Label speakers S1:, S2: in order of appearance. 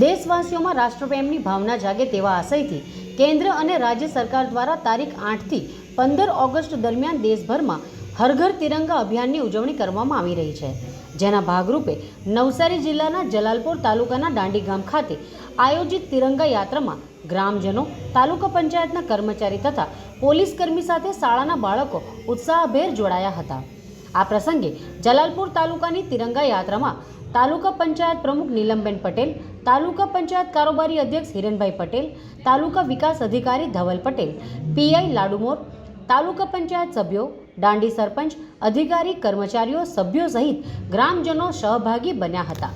S1: દેશવાસીઓમાં રાષ્ટ્રપ્રેમની ભાવના જાગે તેવા આશયથી કેન્દ્ર અને રાજ્ય સરકાર દ્વારા તારીખ આઠથી પંદર ઓગસ્ટ દરમિયાન દેશભરમાં હર ઘર તિરંગા અભિયાનની ઉજવણી કરવામાં આવી રહી છે, જેના ભાગરૂપે નવસારી જિલ્લાના જલાલપોર તાલુકાના દાંડી ગામ ખાતે આયોજિત તિરંગા યાત્રામાં ગ્રામજનો, તાલુકા પંચાયતના કર્મચારી તથા પોલીસ કર્મી સાથે શાળાના બાળકો ઉત્સાહભેર જોડાયા હતા. આ પ્રસંગે જલાલપુર તાલુકાની તિરંગા યાત્રામાં તાલુકા પંચાયત પ્રમુખ નીલમબેન પટેલ, તાલુકા પંચાયત કારોબારી અધ્યક્ષ હિરણભાઈ પટેલ, તાલુકા વિકાસ અધિકારી ધવલ પટેલ, પીઆઈ લાડુમોર, તાલુકા પંચાયત સભ્યો, દાંડી સરપંચ, અધિકારી કર્મચારીઓ, સભ્યો સહિત ગ્રામજનો સહભાગી બન્યા હતા.